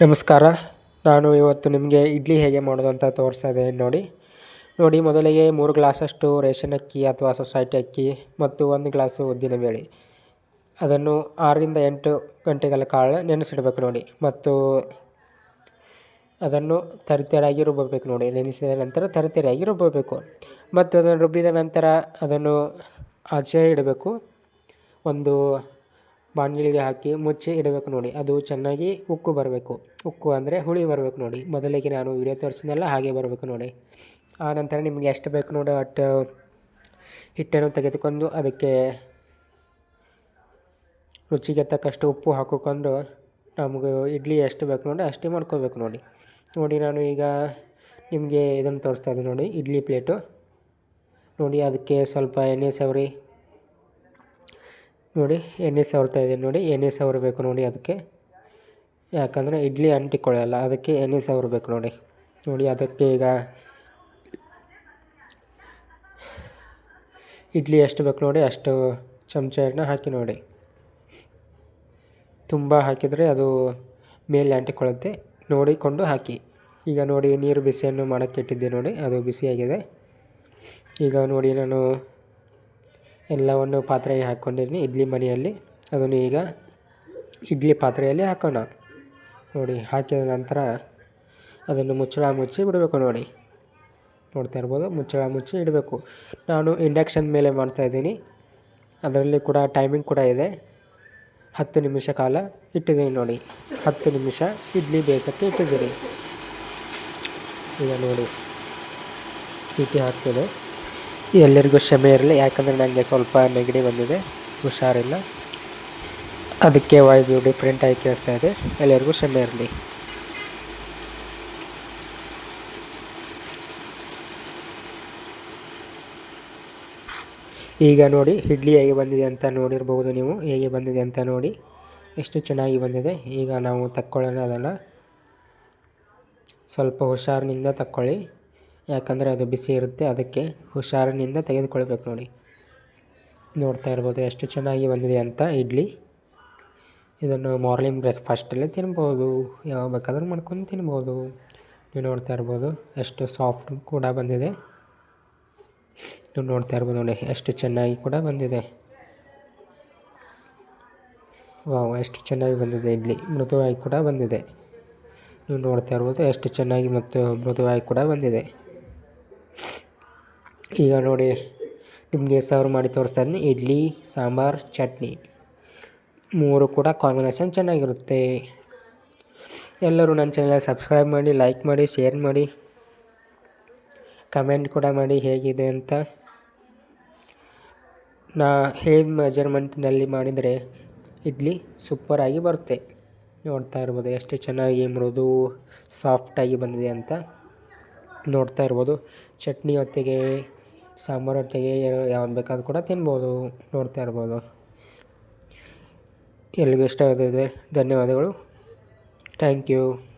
ನಮಸ್ಕಾರ. ನಾನು ಇವತ್ತು ನಿಮಗೆ ಇಡ್ಲಿ ಹೇಗೆ ಮಾಡೋದು ಅಂತ ತೋರಿಸ್ತಾ ಇದ್ದೇನೆ ನೋಡಿ. ನೋಡಿ, ಮೊದಲಿಗೆ ಮೂರು ಗ್ಲಾಸಷ್ಟು ರೇಷನ್ ಅಕ್ಕಿ ಅಥವಾ ಸೊಸೈಟಿ ಅಕ್ಕಿ ಮತ್ತು ಒಂದು ಗ್ಲಾಸು ಉದ್ದಿನ ಬೇಳೆ. ಅದನ್ನು ಆರರಿಂದ ಎಂಟು ಗಂಟೆಗಳ ಕಾಲ ನೆನೆಸಿಡಬೇಕು ನೋಡಿ. ಮತ್ತು ಅದನ್ನು ತರಿತರಿಯಾಗಿ ರುಬ್ಬಬೇಕು ನೋಡಿ. ನೆನೆಸಿದ ನಂತರ ತರಿತರಿಯಾಗಿ ರುಬ್ಬಬೇಕು. ಮತ್ತು ಅದನ್ನು ರುಬ್ಬಿದ ನಂತರ ಅದನ್ನು ಆಚೆ ಇಡಬೇಕು. ಒಂದು ಬಾಣಲಿಗೆ ಹಾಕಿ ಮುಚ್ಚಿ ಇಡಬೇಕು ನೋಡಿ. ಅದು ಚೆನ್ನಾಗಿ ಉಕ್ಕು ಬರಬೇಕು. ಉಕ್ಕು ಅಂದರೆ ಹುಳಿ ಬರಬೇಕು ನೋಡಿ. ಮೊದಲಿಗೆ ನಾನು ವಿಡಿಯೋ ತೋರಿಸಿದ್ನಲ್ಲ, ಹಾಗೆ ಬರಬೇಕು ನೋಡಿ. ಆ ನಂತರ ನಿಮಗೆ ಎಷ್ಟು ಬೇಕು ನೋಡಿ ಅಷ್ಟು ಹಿಟ್ಟನ್ನು ತೆಗೆದುಕೊಂಡು ಅದಕ್ಕೆ ರುಚಿಗೆ ತಕ್ಕಷ್ಟು ಉಪ್ಪು ಹಾಕಿಕೊಂಡು ನಮಗೆ ಇಡ್ಲಿ ಎಷ್ಟು ಬೇಕು ನೋಡಿ ಅಷ್ಟೇ ಮಾಡ್ಕೋಬೇಕು ನೋಡಿ. ನೋಡಿ, ನಾನು ಈಗ ನಿಮಗೆ ಇದನ್ನು ತೋರಿಸ್ತಾ ಇದ್ದೀನಿ ನೋಡಿ, ಇಡ್ಲಿ ಪ್ಲೇಟು. ನೋಡಿ, ಅದಕ್ಕೆ ಸ್ವಲ್ಪ ಎಣ್ಣೆ ಸವರಿ ನೋಡಿ, ಎಣ್ಣೆ ಸವರ್ತಾ ಇದ್ದೀನಿ ನೋಡಿ, ಎಣ್ಣೆ ಸವರಬೇಕು ನೋಡಿ ಅದಕ್ಕೆ. ಯಾಕಂದರೆ ಇಡ್ಲಿ ಅಂಟಿಕೊಳ್ಳಲ್ಲ, ಅದಕ್ಕೆ ಎಣ್ಣೆ ಸವರಬೇಕು ನೋಡಿ. ನೋಡಿ, ಅದಕ್ಕೆ ಈಗ ಇಡ್ಲಿ ಎಷ್ಟು ಬೇಕು ನೋಡಿ, ಅಷ್ಟು ಚಮಚ ಎಣ್ಣೆ ಹಾಕಿ ನೋಡಿ. ತುಂಬ ಹಾಕಿದರೆ ಅದು ಮೇಲೆ ಅಂಟಿಕೊಳ್ಳುತ್ತೆ. ನೋಡಿಕೊಂಡು ಹಾಕಿ. ಈಗ ನೋಡಿ, ನೀರು ಬಿಸಿಯನ್ನು ಮಾಡೋಕ್ಕೆ ಇಟ್ಟಿದ್ದೆ ನೋಡಿ, ಅದು ಬಿಸಿಯಾಗಿದೆ. ಈಗ ನೋಡಿ, ನಾನು ಎಲ್ಲವನ್ನು ಪಾತ್ರೆಗೆ ಹಾಕ್ಕೊಂಡಿದ್ದೀನಿ ಇಡ್ಲಿ ಮನೆಯಲ್ಲಿ. ಅದನ್ನು ಈಗ ಇಡ್ಲಿ ಪಾತ್ರೆಯಲ್ಲಿ ಹಾಕೋಣ. ನೋಡಿ, ಹಾಕಿದ ನಂತರ ಅದನ್ನು ಮುಚ್ಚಳ ಮುಚ್ಚಿ ಬಿಡಬೇಕು ನೋಡಿ. ನೋಡ್ತಾ ಇರ್ಬೋದು, ಮುಚ್ಚಳ ಮುಚ್ಚಿ ಇಡಬೇಕು. ನಾನು ಇಂಡಕ್ಷನ್ ಮೇಲೆ ಮಾಡ್ತಾಯಿದ್ದೀನಿ ಅದರಲ್ಲಿ ಕೂಡ ಟೈಮಿಂಗ್ ಕೂಡ ಇದೆ. ಹತ್ತು ನಿಮಿಷ ಕಾಲ ಇಟ್ಟಿದ್ದೀನಿ ನೋಡಿ. ಹತ್ತು ನಿಮಿಷ ಇಡ್ಲಿ ಬೇಯಿಸೋಕ್ಕೆ ಇಟ್ಟಿದ್ದೀನಿ. ಈಗ ನೋಡಿ, ಸೀಟಿ ಹಾಕ್ತಿದೆ. ಎಲ್ಲರಿಗೂ ಕ್ಷಮೆ ಇರಲಿ, ಯಾಕಂದರೆ ನನಗೆ ಸ್ವಲ್ಪ ನೆಗಡಿ ಬಂದಿದೆ, ಹುಷಾರಿಲ್ಲ. ಅದಕ್ಕೆ ವಾಯ್ಸು ಡಿಫ್ರೆಂಟಾಗಿ ಕೇಳಿಸ್ತಾ ಇದೆ. ಎಲ್ಲರಿಗೂ ಕ್ಷಮೆ ಇರಲಿ. ಈಗ ನೋಡಿ, ಇಡ್ಲಿ ಹೇಗೆ ಬಂದಿದೆ ಅಂತ ನೋಡಿರ್ಬೋದು ನೀವು. ಹೇಗೆ ಬಂದಿದೆ ಅಂತ ನೋಡಿ. ಎಷ್ಟು ಚೆನ್ನಾಗಿ ಬಂದಿದೆ. ಈಗ ನಾವು ತಕ್ಕೊಳ್ಳೋಣ ಅದನ್ನು. ಸ್ವಲ್ಪ ಹುಷಾರಿನಿಂದ ತಕ್ಕೊಳ್ಳಿ. ಯಾಕಂದರೆ ಅದು ಬಿಸಿ ಇರುತ್ತೆ, ಅದಕ್ಕೆ ಹುಷಾರಿನಿಂದ ತೆಗೆದುಕೊಳ್ಬೇಕು ನೋಡಿ. ನೋಡ್ತಾ ಇರ್ಬೋದು ಎಷ್ಟು ಚೆನ್ನಾಗಿ ಬಂದಿದೆ ಅಂತ ಇಡ್ಲಿ. ಇದನ್ನು ಮಾರ್ನಿಂಗ್ ಬ್ರೇಕ್ಫಾಸ್ಟಲ್ಲಿ ತಿನ್ಬೋದು, ಯಾವಾಗ ಬೇಕಾದರೂ ಮಾಡ್ಕೊಂಡು ತಿನ್ಬೋದು. ನೀವು ನೋಡ್ತಾ ಇರ್ಬೋದು ಎಷ್ಟು ಸಾಫ್ಟ್ ಕೂಡ ಬಂದಿದೆ. ನೀವು ನೋಡ್ತಾ ಇರ್ಬೋದು ನೋಡಿ ಎಷ್ಟು ಚೆನ್ನಾಗಿ ಕೂಡ ಬಂದಿದೆ. ವಾವ್, ಎಷ್ಟು ಚೆನ್ನಾಗಿ ಬಂದಿದೆ ಇಡ್ಲಿ, ಮೃದುವಾಗಿ ಕೂಡ ಬಂದಿದೆ. ನೀವು ನೋಡ್ತಾ ಇರ್ಬೋದು ಎಷ್ಟು ಚೆನ್ನಾಗಿ ಮತ್ತು ಮೃದುವಾಗಿ ಕೂಡ ಬಂದಿದೆ. ಈಗ ನೋಡಿ, ನಿಮಗೆ ಸರ್ವ್ ಮಾಡಿ ತೋರಿಸ್ತಾ ಇದ್ದೀನಿ. ಇಡ್ಲಿ, ಸಾಂಬಾರು, ಚಟ್ನಿ. ಮೂರು ಕೂಡ ಕಾಂಬಿನೇಷನ್ ಚೆನ್ನಾಗಿರುತ್ತೆ. ಎಲ್ಲರೂ ನನ್ನ ಚಾನಲ್ ಸಬ್ಸ್ಕ್ರೈಬ್ ಮಾಡಿ ಲೈಕ್ ಮಾಡಿ ಶೇರ್ ಮಾಡಿ. ಕಮೆಂಟ್ ಕೂಡ ಮಾಡಿ ಹೇಗಿದೆ ಅಂತ. ನಾ ಹೇಗೆ ಮೆಜರ್ಮೆಂಟ್ನಲ್ಲಿ ಮಾಡಿದರೆ ಇಡ್ಲಿ ಸೂಪರಾಗಿ ಬರುತ್ತೆ. ನೋಡ್ತಾ ಇರ್ಬೋದು ಎಷ್ಟು ಚೆನ್ನಾಗಿ ಮೃದು ಸಾಫ್ಟಾಗಿ ಬಂದಿದೆ ಅಂತ. ನೋಡ್ತಾ ಇರ್ಬೋದು. ಚಟ್ನಿ ಹೊತ್ತಿಗೆ ಸಾಂಬಾರು ಹೊಟ್ಟೆಗೆ ಯಾವ್ದು ಬೇಕಾದ್ರೂ ಕೂಡ ತಿನ್ಬೋದು ನೋಡ್ತಾ ಇರ್ಬೋದು. ಎಲ್ಲರಿಗೂ ಇಷ್ಟವಾದ ಧನ್ಯವಾದಗಳು. Thank you.